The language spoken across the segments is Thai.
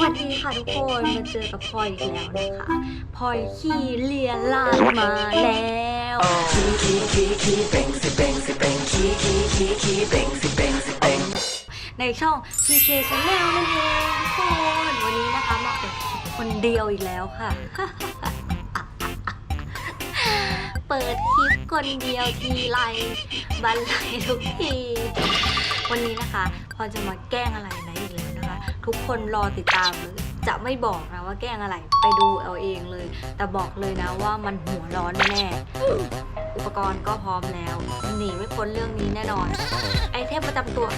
วันนี้ค่ะทุกคนมาเจอกับพลอยอีกแล้วนะคะพลอยขี่เลียลาดมาแล้วในช่อง PK Channel นั่นเองทุกคนวันนี้นะคะมาเป็นคนเดียวอีกแล้วค่ะ เปิดคลิปคนเดียวทีไรบันไลทุกที วันนี้นะคะพอจะมาแกล้งอะไร ทุกคนรอติดตามเลยจะไม่บอกนะว่าแกล้งอะไรไปดูเอาเองเลย แต่บอกเลยนะว่ามันหัวร้อนแน่อุปกรณ์ก็พร้อมแล้ว หนีไม่พ้นเรื่องนี้แน่นอน ไอเทมประจำตัว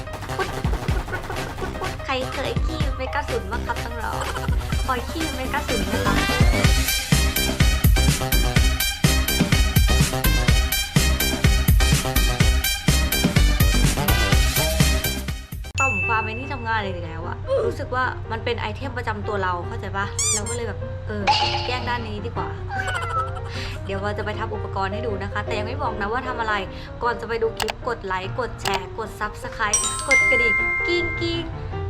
ใครเคยขี้ไม่กระสุนบ้างครับต้องรอปล่อยขี้ไม่กระสุนนะคะ รู้สึกว่ามันเป็นไอเทมประจำตัวเราเข้าใจปะเราก็เลยแบบเออแกล้งด้านนี้ดีกว่า เดี๋ยวเราจะไปทำอุปกรณ์ให้ดูนะคะ แต่ยังไม่บอกนะว่าทำอะไร ก่อนจะไปดูคลิปกดไลค์กดแชร์ กดซับสไครต์กดกระดิ่งกิ้งกิ้ง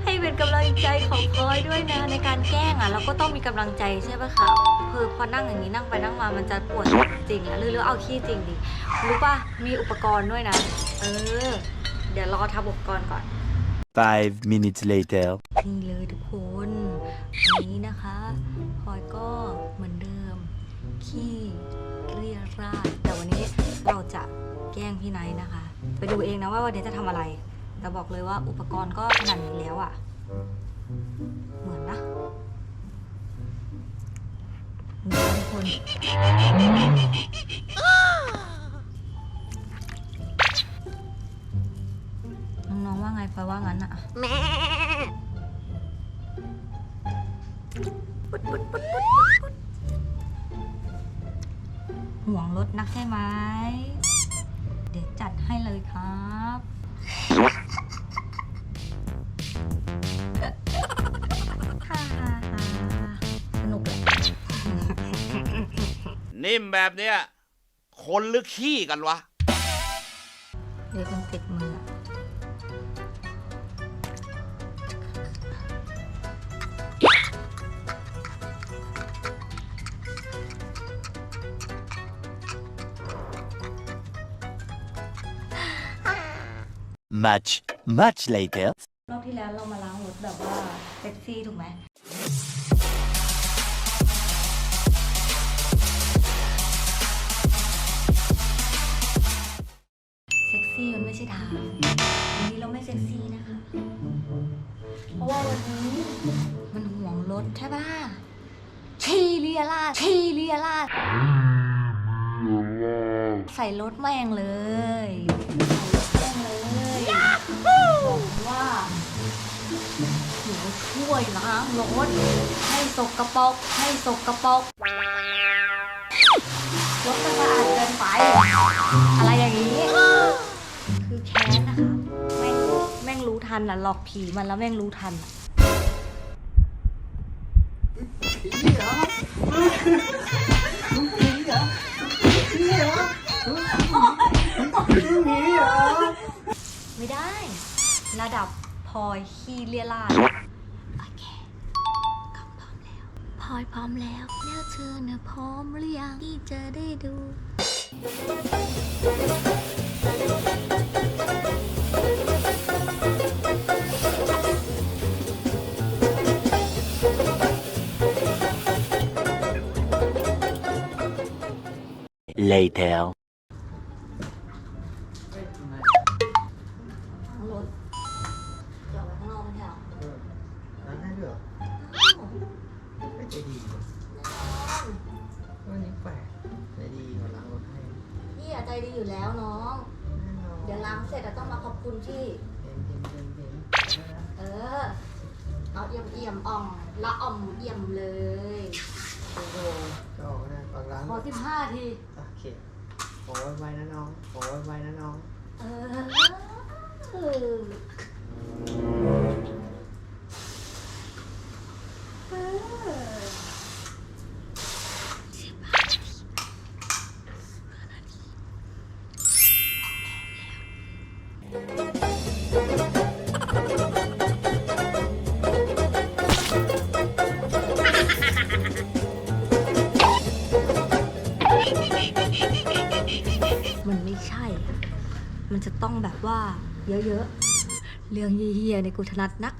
ให้เป็นกำลังใจของพลอยด้วยนะในการแกล้งอะเราก็ต้องมีกำลังใจใช่ปะคะเออพอนั่งอย่างนี้นั่งไปนั่งมามันจะปวดจริงอะหรือหรือเอาขี้จริงดิรู้ปะมีอุปกรณ์ด้วยนะ เออ เดี๋ยวรอทำอุปกรณ์ก่อน Five minutes later. นี่เลยทุกคนวันนี้นะคะพลอยก็เหมือนเดิม ขี้เรียราดแต่วันนี้เราจะแกล้งพี่ไนท์นะคะ ไปดูเองนะว่าวันนี้จะทำอะไร แต่บอกเลยว่าอุปกรณ์ก็ขนาดนี้แล้วอะ่ะ เหมือนนะเหมือนทุกคน ว่าไงพลอยว่างั้นอะห่วงรถนักใช่ไหม เดี๋ยวจัดให้เลยครับ ฮ่าฮ่าฮ่าสนุกเลยนิ่มแบบเนี้ยคนหรือขี้กันวะ เดี๋ยวมันติดมือ Much, much later. รอบที่แล้วเรามาล้างรถแบบว่าเซ็กซี่ถูกไหมเซ็กซี่มันไม่ใช่ทางวันนี้เราไม่เซ็กซี่นะคะ เพราะว่าวันนี้มันห่วงรถใช่ปะขี่เลียลาดขี่เลียลาดใส่รถแม่งเลย บอกว่าหนูช่วยล้างรถให้สกปรกให้สกปรกรถมันสะอาดเกินไป อะไรอย่างนี้ คือแค้นนะคะ แม่งแม่งรู้ทันอะหลอกผีมันแล้วแม่งรู้ทันอะไม่ ระดับพลอยขี้เลียราดโอเคกลับพร้อมแล้วพลอยพร้อมแล้ว แล้วเธอนะพร้อมหรือยังที่จะได้ดู Later. อะใจดีอยู่แล้วน้องแน่นอนเดี๋ยวล้างเสร็จอะต้องมาขอบคุณพี่เห็นเห็นเห็นเห็นเออ เอาเอี่ยมเอี่ยมอ่อมละอ่อมเอี่ยมเลยโอ้โหจะออกนะฝากร้านขอสิบห้าที โอเคขอไว้ๆนะน้องขอไว้ๆนะน้อง เออ มันจะต้องแบบว่าเยอะๆ เรื่องเฮียๆในกูถนัดนัก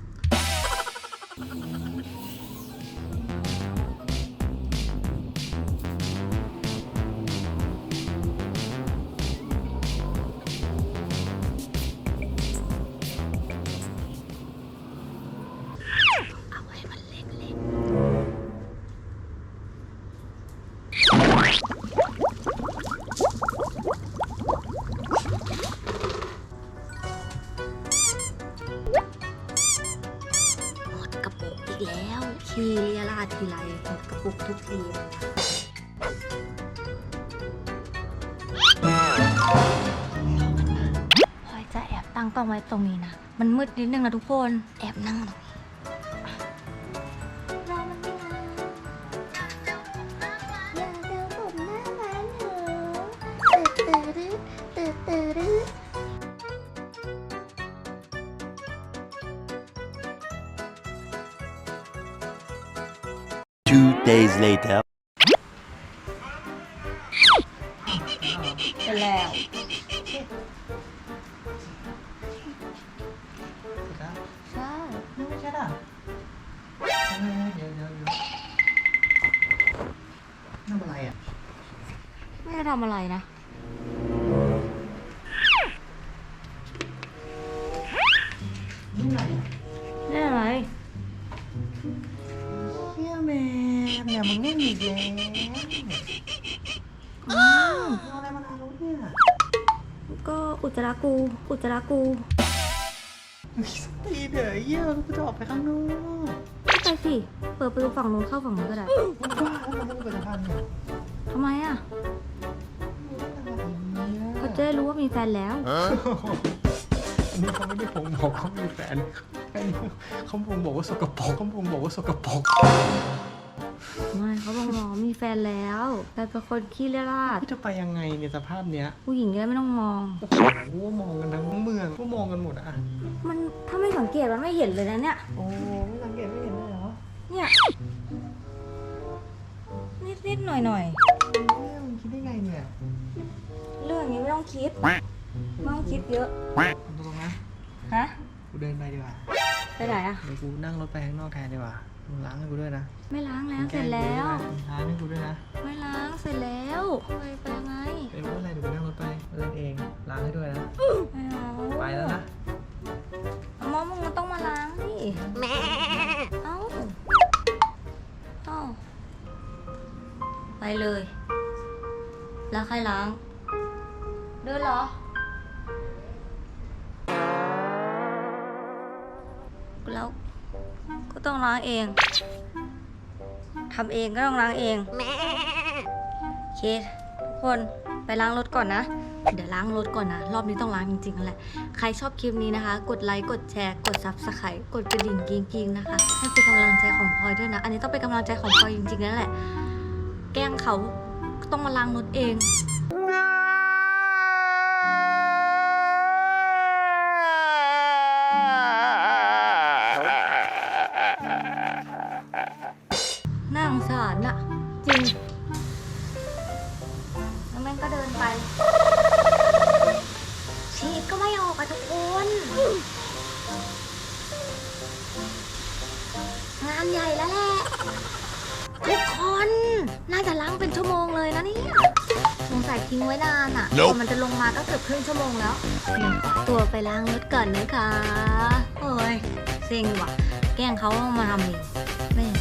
แล้วขี้เลียราดทีไรหมดกระปุกทุกทีพลอยจะแอบตั้งกล้องไว้ตรงนี้นะ มันมืดนิดนึงนะทุกคน แอบนั่งตรงนี้ Two days later. ไปแล้วเสร็จแล้วใช่นี่ไม่ใช่อะเดี๋ยวเดี๋ยวเดี๋ยวทำอะไรอะ ไม่ได้ทำอะไรนะ ก็อุจจาระกู อุจจาระกูมีสติเดี๋ยวเยี่ยกูจะออกไปข้างนอกเข้าไปสิ เปิดประตูฝั่งนู้นเข้าฝั่งนู้นก็ได้มึงบ้าแล้วมึงเปิดสะพานเนี่ยทำไมอะมึงทำอะไรเนี่ยเขาจะได้รู้ว่ามีแฟนแล้วอันนี้เขาไม่ได้ผมบอกเขามีแฟนอันนี้เขาผมบอกว่าสกปรกเขาผมบอกว่าสกปรก ไม่เขาบอกว่ามีแฟนแล้วแต่เป็นคนขี้เล่ราดพี่จะไปยังไงเนี่ยสภาพเนี้ยผู้หญิงก็ไม่ต้องมอง โอ้โหมองกันทั้งเมืองก็มองกันหมดอะมันถ้าไม่สังเกตมันไม่เห็นเลยนะเนี่ย โอ้ไม่สังเกตไม่เห็นเลยเหรอเนี่ย นิดนิดหน่อยหน่อยเนี่ยมึงคิดได้ไงเนี่ยเรื่องนี้ไม่ต้องคิด ไม่ต้องคิดเยอะ เอาตรงๆนะฮะกูเดินไปดีกว่า ไปไหนอะเดี๋ยวกูนั่งรถไปข้างนอกแทนดีกว่ามึงล้างให้กูด้วยนะไม่ล้างแล้วเสร็จแล้วล้างให้กูด้วยนะไม่ล้างเสร็จแล้วไปไปยังไงเป็นไม่เป็นไรเดี๋ยวกูนั่งรถไปเดินเอง ล้างให้ด้วยนะ ไม่เอาไปแล้วนะมอมึงมันต้องมาล้างดิแม่เอ้าเอ้าไปเลย แล้วใครล้าง เดินเหรอ แล้ว ก็ต้องล้างเองทำเองก็ต้องล้างเองโอเคทุกคนไปล้างรถก่อนนะ เดี๋ยวล้างรถก่อนนะ รอบนี้ต้องล้างจริงๆนั่นแหละ ใครชอบคลิปนี้นะคะ กดไลค์ กดแชร์ กด subscribe กดกระดิ่งกิ้งๆนะคะ ให้เป็นกำลังใจของพลอยด้วยนะ อันนี้ต้องเป็นกำลังใจของพลอยจริงๆนั่นแหละ แกล้งเขาต้องมาล้างรถเอง น่าจะล้างเป็นชั่วโมงเลยนะเนี่ยสงสัยทิ้งไว้นานอะ Nope กว่ามันจะลงมาก็เกือบครึ่งชั่วโมงแล้วเดี๋ยวขอตัวไปล้างรถก่อนนะคะโอ้ยเซ็งว่ะ แกล้งเขาเอามาทำเอง